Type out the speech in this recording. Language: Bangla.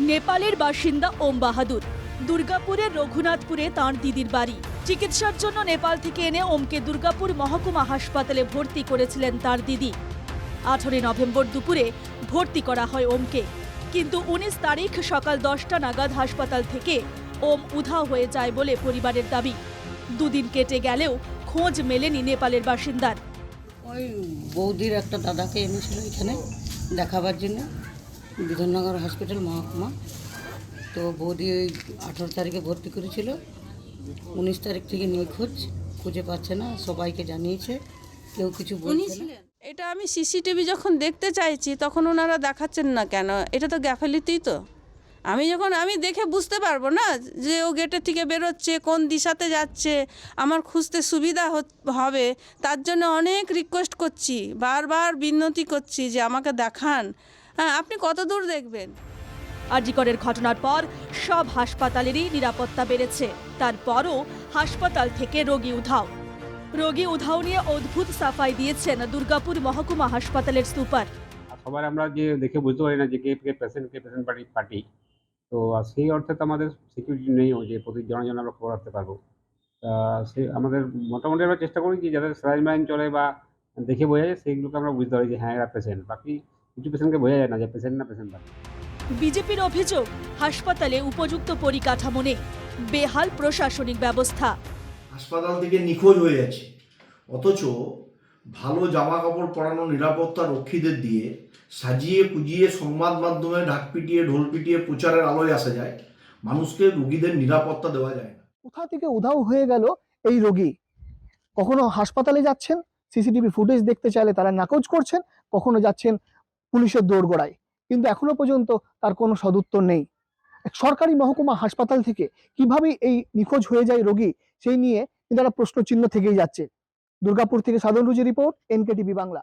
নেপালের বাসিন্দা ওম বাহাদুর। দুর্গাপুরের রঘুনাথপুরে তাঁর দিদির বাড়ি। চিকিৎসার জন্য নেপাল থেকে এনে ওমকে দুর্গাপুর মহকুমা হাসপাতালে ভর্তি করেছিলেন তার দিদি। আঠেরোই নভেম্বর দুপুরে ভর্তি করা হয় ওমকে। কিন্তু উনিশ তারিখ সকাল দশটা নাগাদ হাসপাতাল থেকে ওম উধাও হয়ে যায় বলে পরিবারের দাবি। দুদিন কেটে গেলেও খোঁজ মেলেনি নেপালের বাসিন্দার। ওই বৌদির একটা দাদাকে এনেছিল এখানে দেখাবার জন্য। বিধাননগর হসপিটাল মহকুমা। তো বৌদি ওই আঠারো তারিখে ভর্তি করেছিল। উনিশ তারিখ থেকে নিখোঁজ খুঁজে পাচ্ছে না, সবাইকে জানিয়েছে, কেউ কিছু এটা আমি সিসিটিভি যখন দেখতে চাইছি, তখন ওনারা দেখাচ্ছেন না কেন? এটা তো গ্যাফালিতেই তো। আমি যখন, আমি দেখে বুঝতে পারব না যে ও গেটের থেকে বেরোচ্ছে, কোন দিশাতে যাচ্ছে, আমার খুঁজতে সুবিধা হবে। তার জন্য অনেক রিকোয়েস্ট করছি, বারবার বিনতি করছি যে আমাকে দেখান। হ্যাঁ আপনি কত দূর দেখবেন? আরজিকরের ঘটনার পর সব হাসপাতালেরই নিরাপত্তা বেড়েছে। তারপরও হাসপাতাল থেকে রোগী উধাও। রোগী উধাও নিয়ে অদ্ভুত সাফাই দিয়েছেন দুর্গাপুর মহকুমা হাসপাতালের সুপার। আর সবার আমরা যে দেখে বুঝতে পারি না যে কে কে পেশেন্ট কে পেশেন্ট পার্টি পার্টি। তো সেই অর্থে তো আমাদের সিকিউরিটি নেই যে প্রতি জনজন আমরা খবর রাখতে পারব। সে আমাদের মোটামুটি আমরা চেষ্টা করি যে যাদের স্যালাইন মাইন চলে বা দেখে বোঝা যায় সেইগুলোকে আমরা বুঝতে পারি যে হ্যাঁ এরা পেশেন্ট বাকি কিছু পেশেন্টকে বোঝা যায় না যে পেশেন্ট না পেশেন্ট বিজেপির অভিযোগ হাসপাতালে উপযুক্ত পরিকাঠামো নেই বেহাল প্রশাসনিক ব্যবস্থা। হাসপাতাল থেকে নিখোঁজ হয়ে যাচ্ছে। অথচ ভালো জামা কাপড় পরানো নিরাপত্তা রক্ষীদের দিয়ে সাজিয়ে কুজিয়ে সংবাদ মাধ্যমে ঢাক পিটিয়ে ঢোল পিটিয়ে প্রচারের আলোয় আসা যায় মানুষকে রুগীদের নিরাপত্তা দেওয়া যায় না। কোথা থেকে উধাও হয়ে গেল এই রোগী? কখনো হাসপাতালে যাচ্ছেন? সিসিটিভি ফুটেজ দেখতে চাইলে তারা নাকচ করছেন? কখনো যাচ্ছেন পুলিশের দৌড়গোড়ায় কিন্তু এখনও পর্যন্ত তার কোনো সদুত্তর নেই। সরকারি মহকুমা হাসপাতাল থেকে কীভাবে এই নিখোঁজ হয়ে যায় রোগী, সেই নিয়ে কিন্তু একটা প্রশ্ন চিহ্ন থেকেই যাচ্ছে। দুর্গাপুর থেকে সাধন রুজি রিপোর্ট, এনকেটিভি বাংলা।